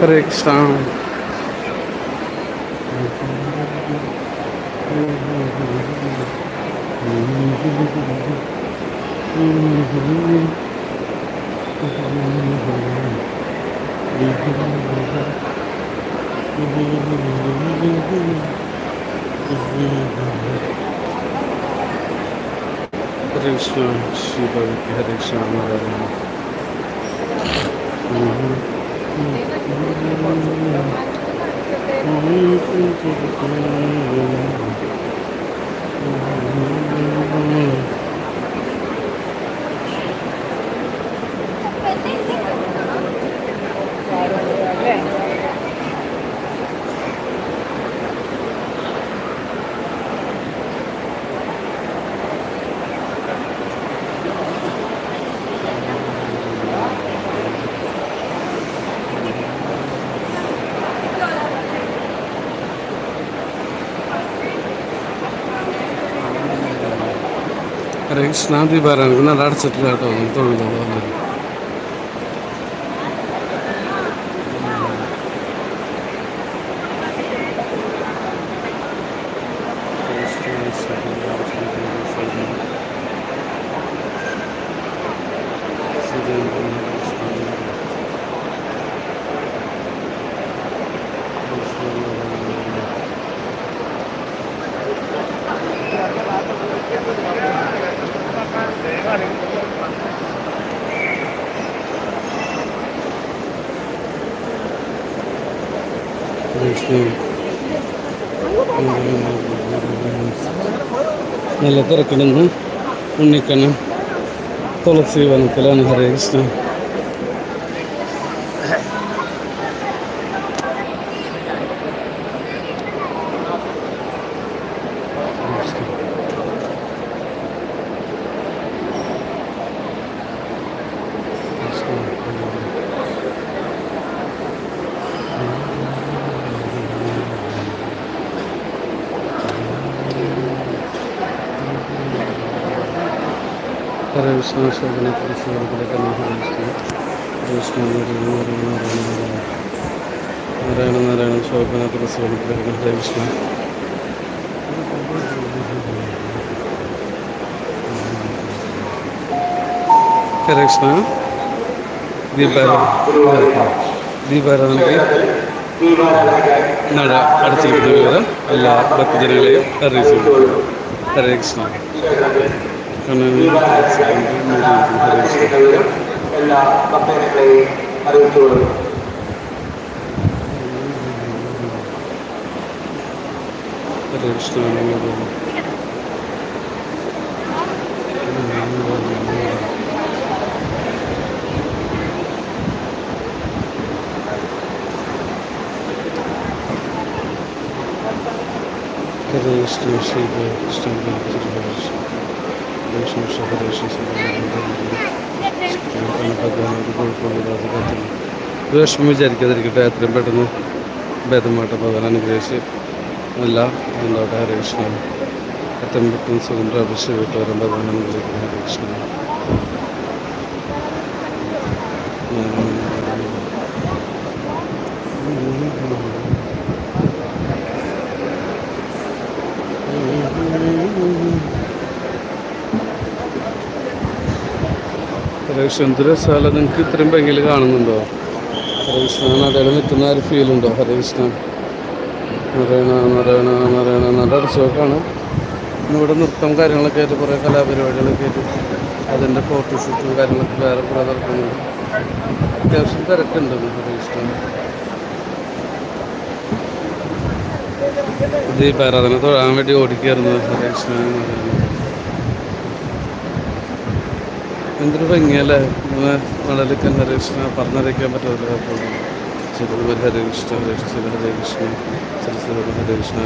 Hare Krishna. Hare Krishna, Shiva, Hare Krishna, Hare Krishna. Mm-hmm. Next ನಾನು ಬಿ ಬಾರ ಅನುಕೂಲ ಲಾಡ್ ಸೆಟ್ಲ್ ಆಡ್ತಾ ತೋಳಿದ തിരക്കിടുന്നു ഉണ്ണിക്കണ്ണൻ തുളസി വനത്തിലാണ് ഹരേ കൃഷ്ണ ശോഭന തുളസി വനത്തിലേക്ക് ഹരേ കൃഷ്ണ ഹരേ കൃഷ്ണ ദീപാരാധന ദീപാരാധനയ്ക്ക് നട അടച്ചിരിക്കുന്ന വിവരം എല്ലാ ഭക്തജനങ്ങളെയും അറിയിച്ചു ഹരേ കൃഷ്ണ കണ്ണനെ ഹരേ കൃഷ്ണ точно не было. Когда я стою себе, стою на телевизоре, очень все хорошо себе. ரோஷ் மூஜாரிக்கு அதற்கு பெயர் பெற்றணும் பேதமாட்ட போகலான்னு பேசி കൃഷ്ണ. എത്തും പെട്ടെന്ന് സുഖം പ്രാപിച്ച് വീട്ടുകാരും ഭഗവാൻ അനുഗ്രഹിക്കുന്ന ഹരേ കൃഷ്ണ. ഹരകൃഷ്ണ എന്തൊരു നിങ്ങൾക്ക് ഇത്രയും ഭംഗിയിൽ കാണുന്നുണ്ടോ? ഹരകൃഷ്ണ നടയിൽ നിൽക്കുന്ന ഒരു ഫീലുണ്ടോ ഉണ്ടോ? നാരായണ നാരായണ നാരായണ നല്ല റിസോർട്ടാണ് ഇവിടെ നൃത്തം കാര്യങ്ങളൊക്കെ ആയിട്ട് കുറേ കലാപരിപാടികളൊക്കെ ആയിട്ട് അതിന്റെ ഫോട്ടോഷൂട്ടും കാര്യങ്ങളൊക്കെ വേറെ കുറേ നടക്കുന്നുണ്ട്. അത്യാവശ്യം തിരക്കുണ്ട് കുറേ ഇഷ്ടം ദീപാരാധന തൊഴാൻ വേണ്ടി ഓടിക്കയറുന്നത് ഹരകൃഷ്ണ നാരായണ എന്തൊരു ഭംഗിയല്ലേ? ഇങ്ങനെ മണലിക്കാൻ ഹരകൃഷ്ണ പറഞ്ഞറിയിക്കാൻ പറ്റാത്ത సర్వ హరే కృష్ణ హరే కృష్ణ హరే కృష్ణ సరసవ హరే కృష్ణ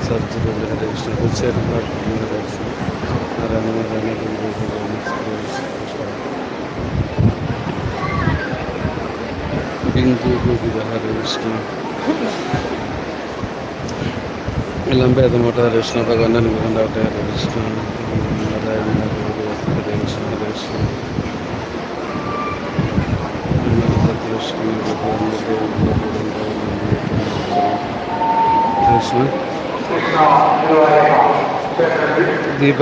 సరస్వతి హరే కృష్ణ ఉచ్చేత హరే కృష్ణ నారాయణ నారాయణ హిందూ హరే కృష్ణ എല്ലാം ഭേദമായിട്ട് കൃഷ്ണ ഭഗവാൻ അനുഗ്രഹം ഉണ്ടാവട്ടെ. കൃഷ്ണ കൃഷ്ണ. ദീപ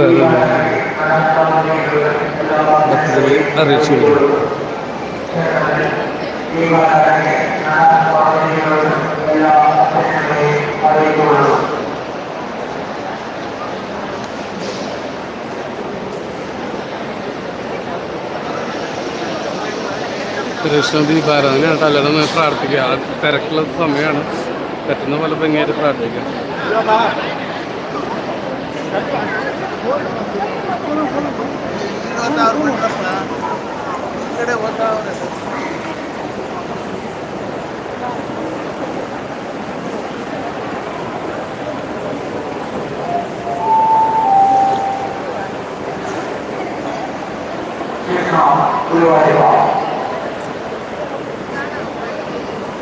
ഭക്തരെ അറിയിച്ചു എല്ലാ സുരേഷിനും ദീപാരാധന തലയുടെ നിന്ന് പ്രാർത്ഥിക്കുക. തിരക്കുള്ള സമയമാണ്. പറ്റുന്ന പോലെ ഭംഗിയായിട്ട് പ്രാർത്ഥിക്കാം ഗുരുവായൂർ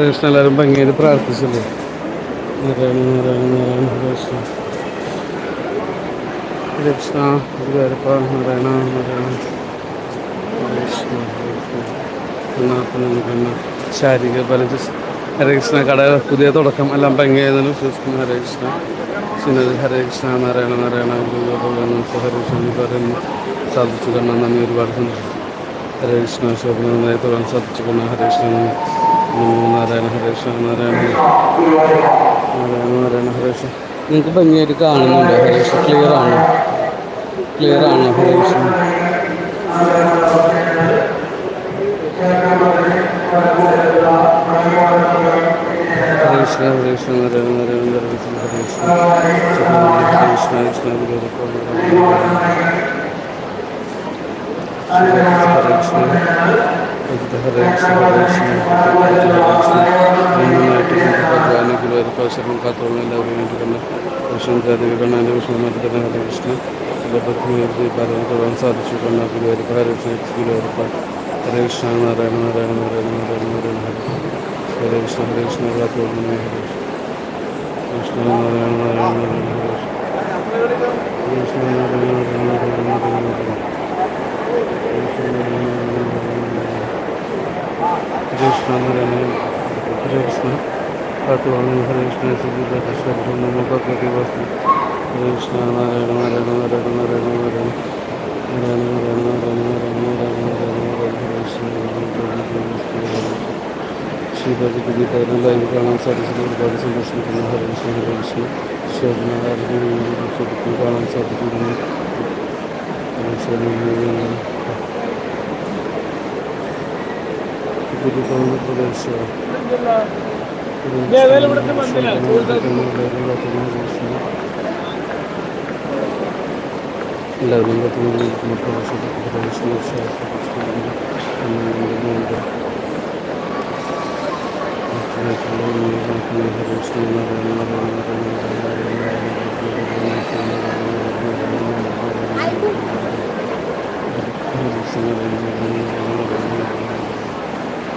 കൃഷ്ണ എല്ലാവരും ഭംഗിയായിട്ട് പ്രാർത്ഥിച്ചല്ലേ? കൃഷ്ണ കൃഷ്ണ ഗുരുവായൂരപ്പ നാരായണ നാരായണ. കൃഷ്ണ കൃഷ്ണ ശാരീരിക ബലം ഹരേ കൃഷ്ണ കട പുതിയ തുടക്കം എല്ലാം ഭംഗിയായതിനും വിശ്വസിക്കുന്നു ഹരേ കൃഷ്ണ. ചിന്നത് ഹരേ കൃഷ്ണ നാരായണ നാരായണ ഗുരുവായൂരപ്പ ഹരേ കൃഷ്ണ പറയുന്നു. സാധിച്ചു കാരണം നന്ദി ഒരുപാട് സന്തോഷം. ഹരേ കൃഷ്ണ ശോഭന നന്നായി തുടരാൻ സാധിച്ചു കാരണം ഹരേ കൃഷ്ണ നമോ നാരായണ ഹരേഷ നാരായണ നാരായണ നാരായണ ഹരേഷ നിങ്ങൾക്ക് ഭംഗിയായിട്ട് കാണുന്നുണ്ട് ഹരേഷ് ക്ലിയർ ആണോ ക്ലിയർ ആണോ ഹരേഷ് ഹരേഷ് ഹരേഷ് നാരായണ നാരായണ ഹരേഷ് ഹരേഷ് ഹരേഷ് ഹരേഷ് ഹരേഷ് ഹരേഷ് ഹരേഷ് കൃഷ്ണൻ ദേവികണ്ണ എന്റെ വിഷ്ണുമാരുടെ തന്നെ കൃഷ്ണൻ എന്റെ പത്നി പാലം തൊഴാൻ സാധിച്ചു കണ്ണ ഗുരുവായൂരപ്പ ഹരകൃഷ്ണ ഗുരുവായൂരപ്പ ഹരകൃഷ്ണ നാരായണ നാരായണ നാരായണ നാരായണ നാരായണ ഹരകൃഷ്ണ ഹരകൃഷ്ണ ഹരകൃഷ്ണ കൃഷ്ണ നാരായണ നാരായണ നാരായണ ഹരകൃഷ്ണ കൃഷ്ണ നാരായണ നാരായണ നാരായണ നാരായണ കൃഷ്ണ നാരായണ ഹരേ കൃഷ്ണ കാത്തുവാണ് ഹരേ കൃഷ്ണ ഭഗവതി വസ്തു ഹരേ നാരായണ നാരായണ നാരായണ നാരായണ നാരായണ നാരായണ നാരായണ നാരായണ നാരായണ നാരായണ നാരായണ നാരായണ ഹരേ കൃഷ്ണ ശ്രീപതിക്ക് ലൈവ് കാണാൻ സാധിച്ചത് ഒരുപാട് സന്തോഷിക്കുന്നു ഹരേ കൃഷ്ണ ഹരേ കൃഷ്ണ ഗുരുതരമായ പ്രദേശമാണ് എല്ലാവരും പറ്റുന്ന പ്രദേശം.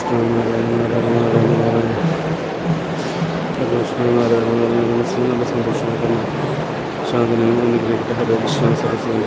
പ്രദേശം എല്ലാവരും സർവീസ് കൃഷ്ണ ശാന്തനും അനുഗ്രഹിക്കട്ടെ ഹരേ Krishna Saraswati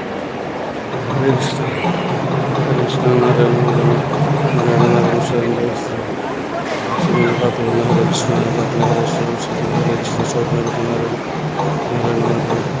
Yunanistan. Yunanistan'ın aramlarını, aramlarını arıyoruz. Şimdi Allah'a Bismillahirrahmanirrahim. Bismillahirrahmanirrahim. Bismillahirrahmanirrahim. Bismillahirrahmanirrahim.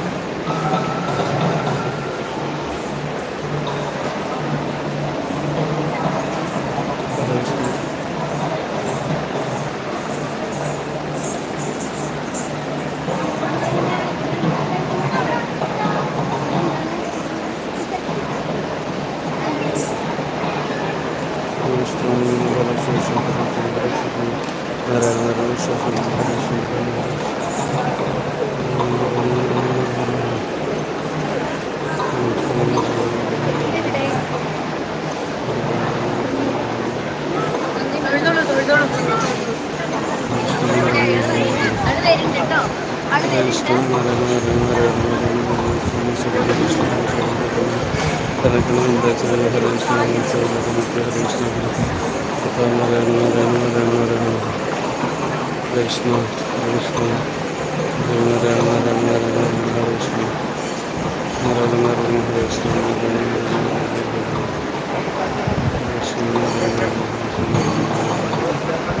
Krishna, Krishna, Hare Hare Hare Hare Hare Krishna, Hare Hare Hare Krishna, Hare Hare Hare Krishna, Hare Hare Hare Krishna.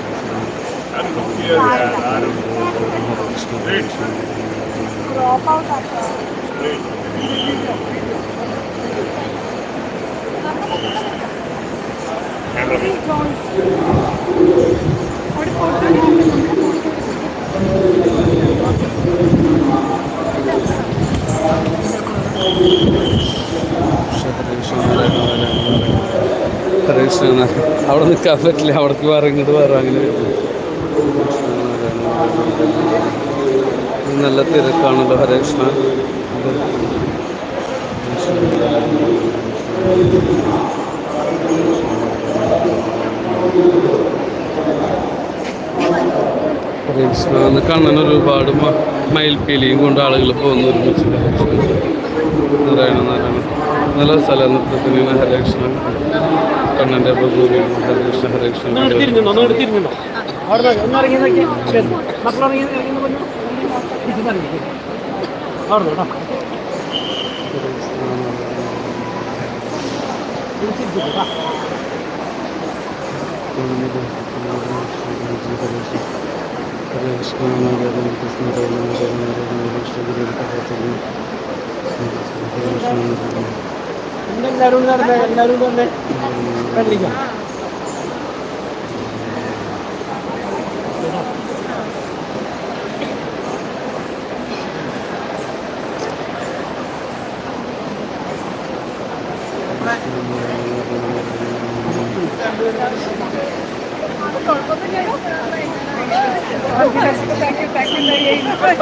അവിടെ നിൽക്കാൻ പറ്റില്ല അവിടേക്ക് വേറെ ഇങ്ങോട്ട് വേറെ അങ്ങനെ നല്ല തിരക്കാണല്ലോ ഹരേ കൃഷ്ണ ഹരേ കൃഷ്ണ എന്ന് കണ്ണൻ ഒരുപാട് മയിൽപ്പീലിയും കൊണ്ട് ആളുകൾ പോകുന്നു ഒരുമിച്ച്. നാരായണ നാരായണ നല്ല സ്ഥല നൃത്തത്തിന് ഹരേ കൃഷ്ണ കണ്ണന്റെ പ്രഭുവിനും ഹരേ കൃഷ്ണ അവിടെ നോക്കി ഒന്ന് ഇറങ്ങി നോക്കി മക്കൾ ഇറങ്ങി അവിടെ കേട്ടോ. തിരിച്ചിരിക്കും കേട്ടോ ഹരേ Ay!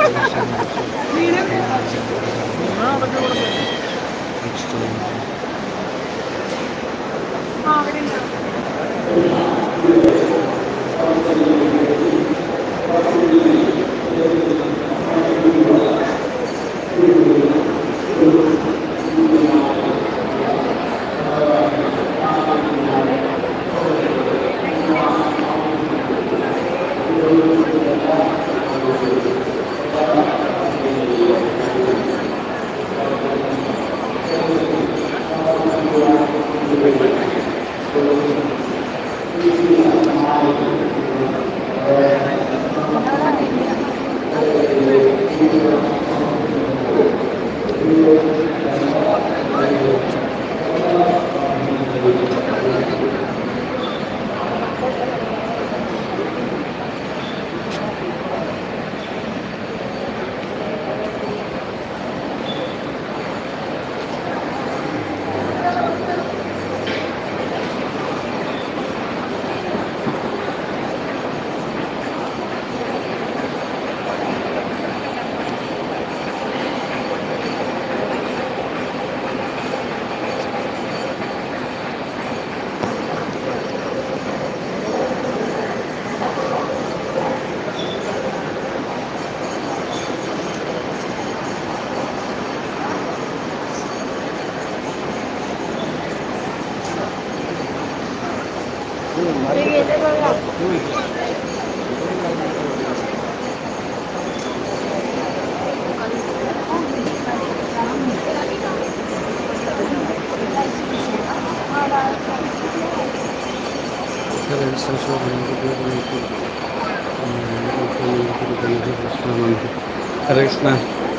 ഹരേ കൃഷ്ണ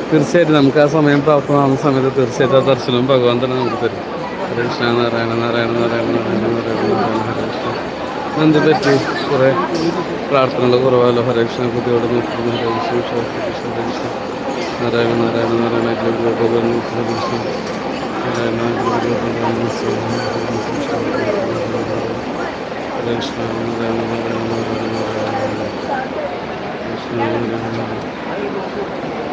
തീർച്ചയായിട്ടും നമുക്ക് ആ സമയം പ്രാപ്തമാകുന്ന സമയത്ത് തീർച്ചയായിട്ടും ആ ദർശനവും ഭഗവാൻ തന്നെ നമുക്ക് തരും ഹരേ കൃഷ്ണ നാരായണ നാരായണ നാരായണ നാരായണ നാരായണ നാരായണ ഹരേ കൃഷ്ണ എന്ത് പറ്റി കുറേ പ്രാർത്ഥനകൾ കുറവാലോ ഹരേ കൃഷ്ണ ബുദ്ധിയോട് നോക്കുന്നു ഹരേ കൃഷ്ണ ശ്വാസ കൃഷ്ണ ഹരേ കൃഷ്ണ നാരായണ നാരായണ നാരായണ ഗുരു ഭഗവാൻ ഹരേ കൃഷ്ണ നാരായണ ഗുരു ഭഗവാൻ ഹരേ കൃഷ്ണ നാരായണ നാരായണ നാരായണ നാരായണ കൃഷ്ണ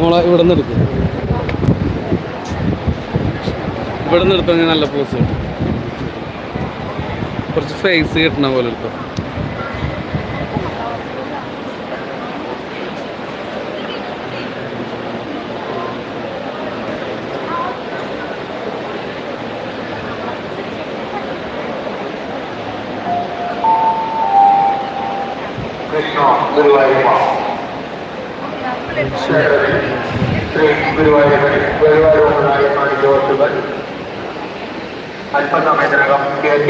മോളെ ഇവിടെ നിന്ന് എടുക്കും. ഇവിടെ നിന്ന് എടുത്താൽ നല്ല പോസ് കിട്ടും കുറച്ച് ഫേസ് കിട്ടണ പോലെ എടുത്തോ. കൃഷ്ണ ഗുരുവായൂർ അല്പസമയത്തിനകം കെ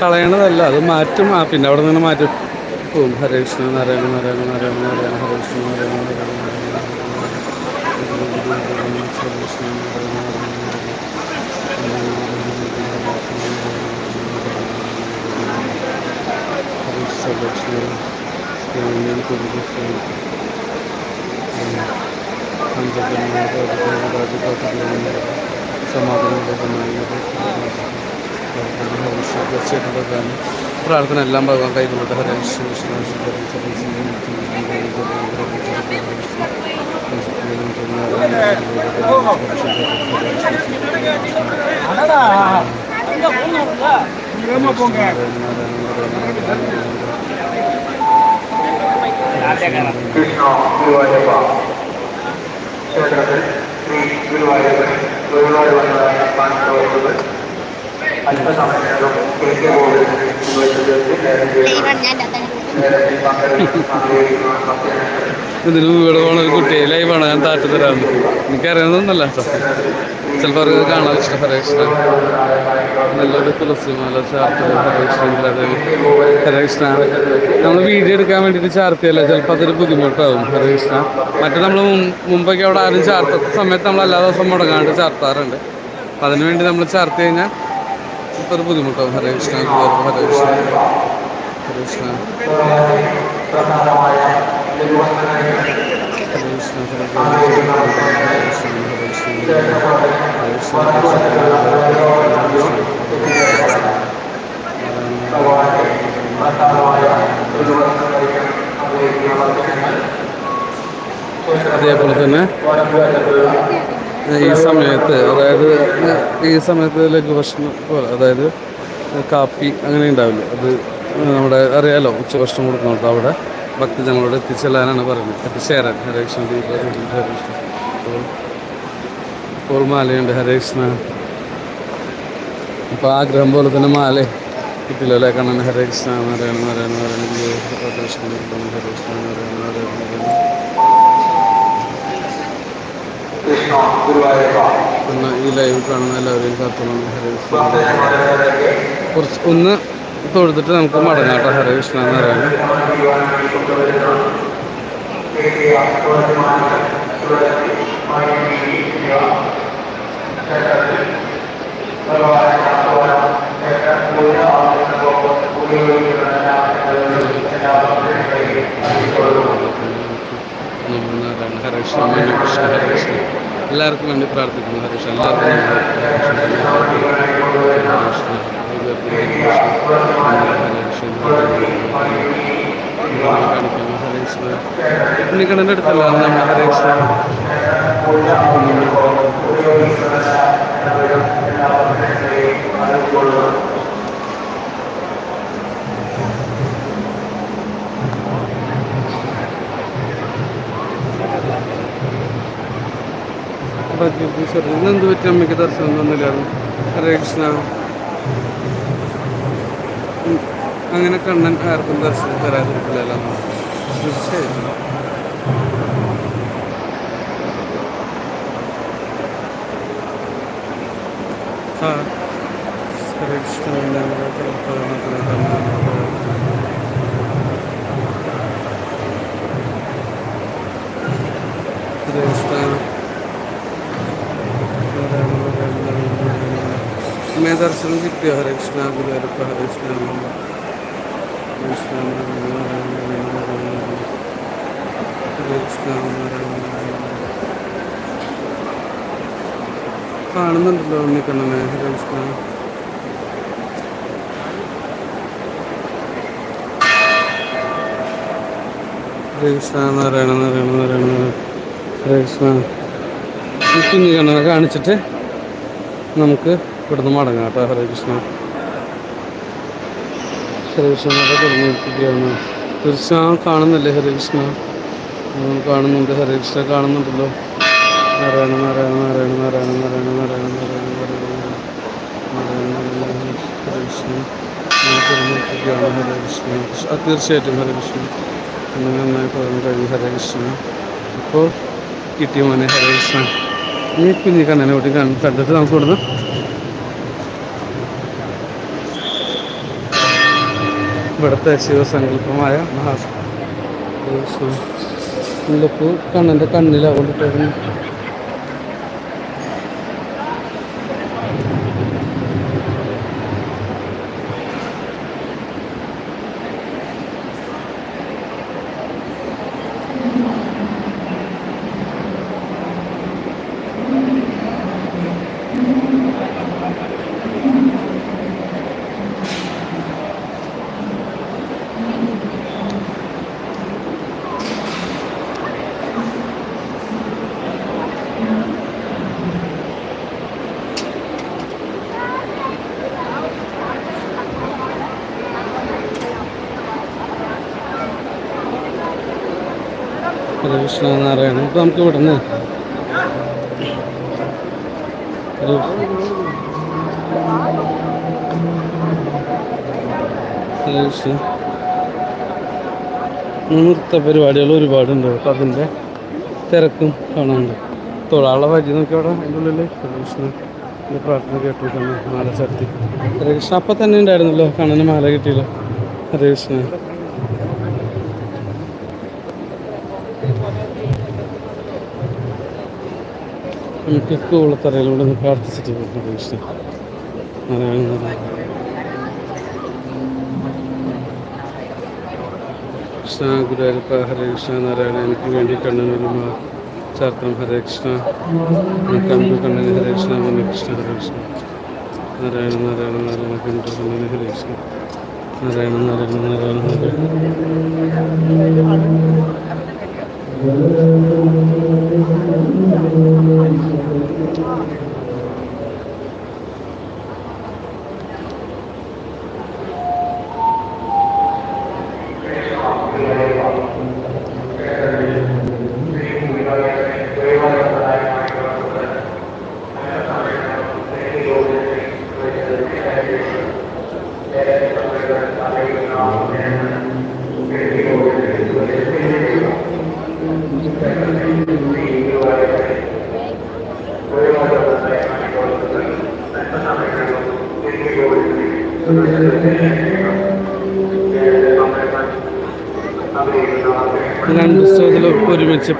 കളയണതല്ല അത് മാറ്റും ആ പിന്നെ അവിടെ നിന്ന് മാറ്റും പോവും ഹരേ കൃഷ്ണ നാരായണ നാരായണ നാരായണ നാരായണ ഹരേ കൃഷ്ണ നാരായണ നാരായണ സമാധാനം പ്രാർത്ഥന എല്ലാം ഭഗവാൻ കൈകൊള്ളട്ടെ ഹരേ കൃഷ്ണ കൃഷ്ണ കൃഷ്ണ ഗുരുവായൂരപ്പ ക്ഷേത്രത്തിൽ ശ്രീ ഗുരുവായൂർ അല്പസമയത്തിനകം ആഗ്രഹിക്കുന്ന ഭക്തജനങ്ങൾ ഇതിന് ഇവിടെ പോണ ഒരു കുട്ടിയെ ലൈവാണ് ഞാൻ താറ്റ് തരാം എനിക്കറിയാവുന്നതൊന്നല്ല കേട്ടോ. ചിലപ്പോൾ കാണാൻ ഇഷ്ടം ഹരകൃഷ്ണൻ കൃഷ്ണ നല്ലൊരു തുളസിമാല ചാർത്തൽ ഹരേ കൃഷ്ണ ഹരകൃഷ്ണ നമ്മൾ വീഡിയോ എടുക്കാൻ വേണ്ടിയിട്ട് ചാർത്തിയല്ല ചിലപ്പോൾ അതൊരു ബുദ്ധിമുട്ടാകും ഹരകൃഷ്ണ മറ്റേ നമ്മൾ മുമ്പൊക്കെ അവിടെ ആരും ചാർത്താത്ത സമയത്ത് നമ്മൾ എല്ലാ ദിവസവും മുടങ്ങാണ്ട് ചാർത്താറുണ്ട് അപ്പം അതിനു വേണ്ടി നമ്മൾ ചാർത്തി കഴിഞ്ഞാൽ ഇപ്പോൾ ഒരു ബുദ്ധിമുട്ടാകും ഹരകൃഷ്ണ ഹരകൃഷ്ണ ഹരേ അതേപോലെ തന്നെ ഈ സമയത്ത് അതായത് ഈ സമയത്ത് ലഘുഭക്ഷണം പോലെ അതായത് കാപ്പി അങ്ങനെ ഉണ്ടാവില്ല അത് നമ്മുടെ അറിയാലോ ഉച്ചഭക്ഷണം കൊടുക്കുന്നുണ്ട് അവിടെ. ഭക്തജനങ്ങളോട് എത്തിച്ചെല്ലാനാണ് പറഞ്ഞത് എത്തിച്ചേരാൻ. ഹരേ കൃഷ്ണ ഇപ്പോൾ മാലയുണ്ട്. ഹരേ കൃഷ്ണ. ഇപ്പോൾ ആഗ്രഹം പോലെ തന്നെ മാല കിട്ടില്ലല്ലേ? കണ്ണൻ ഹരേ കൃഷ്ണ നാരായണ നാരായണ നാരായണ കൃഷ്ണ ഹരേ കൃഷ്ണ നാരായണ നാരായണ നാരായണ ഈ ലൈവ് കാണുന്ന എല്ലാവരെയും കാത്തുള്ള ഹരേ കൃഷ്ണ. കുറച്ച് ഒന്ന് തൊഴുതിട്ട് നമുക്ക് മടങ്ങാട്ടോ ഹരേ കൃഷ്ണ എന്ന് നാരായണ ഹരേ കൃഷ്ണ ഹരേ കൃഷ്ണ. എല്ലാവർക്കും വേണ്ടി പ്രാർത്ഥിക്കുന്നു ഹരേ കൃഷ്ണ എല്ലാവർക്കും വേണ്ടി പ്രാർത്ഥിക്കുന്നു. ഹരേ കൃഷ്ണ ഇന്നെന്ത് പറ്റി അമ്മയ്ക്ക് ദർശനം തന്നില്ലായിരുന്നു? ഹരേ കൃഷ്ണ. അങ്ങനെ കണ്ണൻ ആർക്കും ദർശനം തരാതിരിക്കില്ലല്ലോ തീർച്ചയായിട്ടും. ഹരേ കൃഷ്ണ. ദർശനം കിട്ടിയ ഹരേ കൃഷ്ണ ഗുരുവരപ്പ കാണുന്നുണ്ടല്ലോ ഉണ്ണിക്കണ്ണനെ ഹരേ കൃഷ്ണ ഹരേ കൃഷ്ണ നാരായണ നാരായണ നാരായണ ഹരേ കൃഷ്ണ കാണിച്ചിട്ട് നമുക്ക് ഇവിടുന്ന് മടങ്ങാം കേട്ടോ. ഹരേ കൃഷ്ണ. ഹരേ കൃഷ്ണ തുടങ്ങിയിരിക്കുകയാണ് തീർച്ചയായും കാണുന്നില്ലേ ഹരേ കൃഷ്ണ? കാണുന്നുണ്ട്. ഹരേ കൃഷ്ണ കാണുന്നുണ്ടല്ലോ. നാരായണ നാരായണ നാരായണ നാരായണ നാരായണ നാരായണ നാരായണ നാരായണ ഹരേ കൃഷ്ണ. തുടങ്ങിയിരിക്കുകയാണ് ഹരേ തീർച്ചയായിട്ടും ഹരേ കൃഷ്ണ. അങ്ങനെ നന്നായി പറഞ്ഞു കഴിഞ്ഞു ഹരേ കൃഷ്ണ. ഇപ്പോൾ കിട്ടിയ മോനെ ഹരേ കൃഷ്ണ. ഈ കുഞ്ഞി കണ്ണനെ കൂട്ടി കണ്ടിട്ട് നമുക്ക് ഇവിടുന്ന് ഇവിടുത്തെ ശിവസങ്കല്പമായ മഹാ കണ്ണന്റെ കണ്ണിലാണ് ഹരേ എന്ന് പറയുന്നത് ഇപ്പം നമുക്ക് ഇവിടുന്ന് കൃഷ്ണ നൃത്ത പരിപാടികൾ ഒരുപാടുണ്ട്. അപ്പം അതിന്റെ തിരക്കും കാണാനുണ്ട്. തൊഴാളെ വഴി നോക്കി അവിടെ അതിന്റെ ഉള്ളിൽ കൃഷ്ണ പ്രാർത്ഥന കേട്ടു മാല ചർത്തി. ഹരേ അപ്പം തന്നെ ഉണ്ടായിരുന്നല്ലോ. കണ്ണന് മാല കിട്ടിയല്ലോ. ഹരേ നമുക്ക് കൂളത്തറയിലൂടെ ഒന്ന് പ്രാർത്ഥിച്ചിട്ട് പ്രതീക്ഷിച്ചു കൃഷ്ണ ഗുരുവായൂരപ്പ ഹരേ കൃഷ്ണ നാരായണ എനിക്ക് വേണ്ടി കണ്ണനൊരു മാ ചാർത്തം ഹരേ കൃഷ്ണ. കണ്ടു കണ്ണന് ഹരേ കൃഷ്ണ മുനി കൃഷ്ണ ഹരേ കൃഷ്ണ. നാരായണ നാരായണ നാരായണ കണ്ടു കണ്ണന് Hare Krishna. Narayana Narayana Narayana Narayana. Thank you.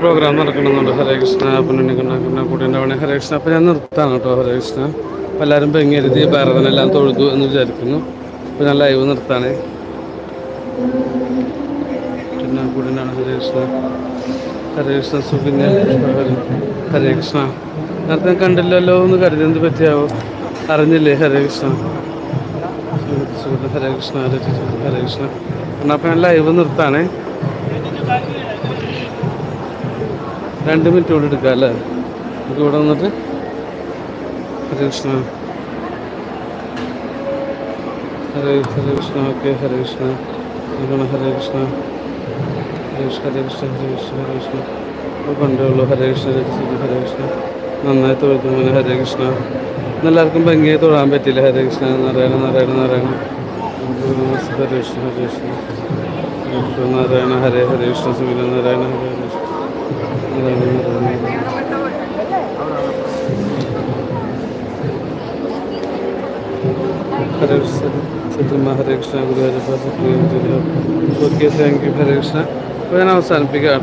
Program നടക്കണമെന്നുണ്ട്. Hare Krishna പുണ്യ കണ്ണ അവിടെ ഹരേ കൃഷ്ണ അപ്പോൾ ഞാൻ നിർത്താണ് കേട്ടോ ഹരേ കൃഷ്ണ. അപ്പോൾ എല്ലാവരും പെങ്ങരുതി ഭാരതനെല്ലാം തൊഴുതു എന്ന് വിചാരിക്കുന്നു. അപ്പോൾ ഞാൻ ലൈവ് നിർത്താണ്. പിന്നെ ഹരേ കൃഷ്ണ. ഹരേ കൃഷ്ണ ഹരേ കൃഷ്ണ. നേരത്തെ കണ്ടില്ലല്ലോ എന്ന് കരുതി. എന്ത് പറ്റിയാവോ? അറിഞ്ഞില്ലേ ഹരേ കൃഷ്ണ? ഹരേ കൃഷ്ണ ഹരേ കൃഷ്ണ ഹരേ കൃഷ്ണ. എന്നാൽ അപ്പം ഞാൻ ലൈവ് നിർത്താണേ. രണ്ട് മിനിറ്റ് കൂടി എടുക്കാം അല്ലേ? നമുക്ക് ഇവിടെ വന്നിട്ട് ഹരേ കൃഷ്ണ ഹരേ ഹരേ കൃഷ്ണ ഓക്കെ ഹരേ കൃഷ്ണ. ഹരേ കൃഷ്ണ. ഹരേ കൃഷ്ണ ഹരേ കൃഷ്ണ ഹരേ കൃഷ്ണ ഹരേ കൃഷ്ണ. ഉള്ളൂ ഹരേ കൃഷ്ണ ഹരേ കൃഷ്ണ നന്നായി തൊഴുത്തു മോനെ ഹരേ കൃഷ്ണ. എന്നെല്ലാവർക്കും ഭംഗിയായി തൊഴാൻ പറ്റില്ല ഹരേ കൃഷ്ണ? നാരായണ നാരായണ നാരായണ. ഹരേ കൃഷ്ണ ഹരേ കൃഷ്ണ. കൃഷ്ണ നാരായണ ഹരേ ഹരേ കൃഷ്ണ സുഖിന നാരായണ ഹരേ हरे कृष्ण हरे कृष्ण गुरु Hare Krishna okay thank you Hare Krishna ना साल पिका